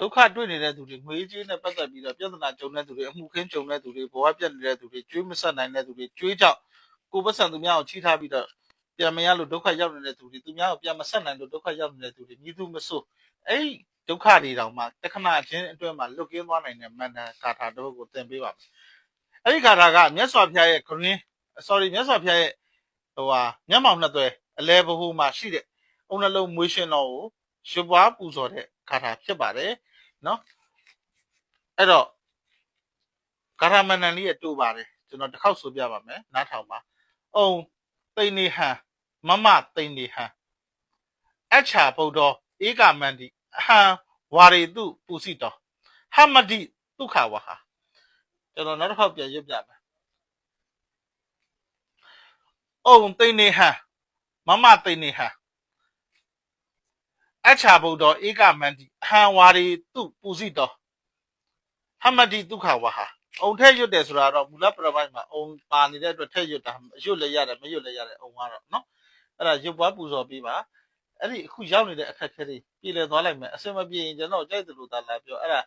ဒုက္ခတွေ့နေတဲ့သူတွေငွေကြေးနဲ့ပတ်သက်ပြီးတော့ပြဿနာကြုံတဲ့သူတွေအမှုခင်းကြုံတဲ့သူတွေဘဝပြတ်နေတဲ့သူတွေကျွေးမဆက်နိုင်တဲ့သူတွေကျွေးကြောက်ကိုယ်ပတ်စံသူများကိုချိထားပြီးတော့ပြန်မရလို့ဒုက္ခရောက်နေတဲ့သူတွေသူများကိုပြန်မဆက်နိုင်လို့ဒုက္ခရောက်နေတဲ့သူတွေမြည်သူမဆိုးအဲ့ဒီဒုက္ခတွေတောင်မှတခဏချင်းအတွင်းမှာလွတ်ကင်းသွားနိုင်တဲ့မန္တန်ကာထာတို့ကိုသင်ပေးပါမယ်အဲ့ဒီကာထာကမြတ်စွာဘုရားရဲ့ green sorry မြတ်စွာဘုရားရဲ့ဟိုဟာမျက်မှောင်နှစ်သွဲအလဲဘဟုမှာရှိတဲ့အုံနှလုံးမွေးရှင်တော်ကိုရွပွားပူဇော်တဲ့ကာထာဖြစ်ပါတယ် နော်အဲ့တော့ကာထာမန္တန်လေးရတူပါတယ်ကျွန်တော်တစ်ခေါက်ဆိုပြပါမယ်နားထောင်ပါအုံတိန်နေဟံမမတိန်နေဟံအချာဗုဒ္ဓဧကမန္တိအဟံဝါရီတုပူစီတော်ဟမတိဒုက္ခဝဟာကျွန်တော်နောက်တစ်ခေါက်ပြန်ရွတ်ပြမယ်အုံတိန်နေဟံမမတိန်နေဟံ အချာဗုဒ္ဓဧကမန္တိအဟံဝါရီတုပူစီတော်ဟမတိဒုက္ခဝဟာအုံထက်ရွတ်တယ်ဆိုတာတော့မူလပရပိုက်မှာအုံပါနေတဲ့အတွက်ထက်ရွတ်တာရွတ်လည်းရတယ်မရွတ်လည်းရတယ်အုံကတော့နော်အဲ့ဒါရွတ်ပွားပူဇော်ပေးပါအဲ့ဒီအခုရောက်နေတဲ့အခက်အခဲတွေပြည်လည်သွားလိုက်မယ်အစင်မပြေရင်ကျွန်တော်ကြိုက်တယ်လို့သာလာပြောအဲ့ဒါ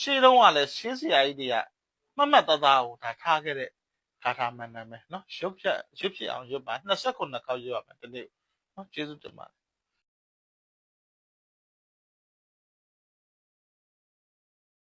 ရှေးတုန်းကလည်းရှင်းစရာကြီးတွေကမှတ်မှတ်သားသားကိုဒါထားခဲ့တဲ့ဂါထာမန္တန်ပဲနော်ရုပ်ဖြတ်ရုပ်ဖြစ်အောင်ရုပ်ပါ29ခေါက်ရွတ်ရမယ်ဒီနေ့နော်ကျေးဇူးတင်ပါတယ်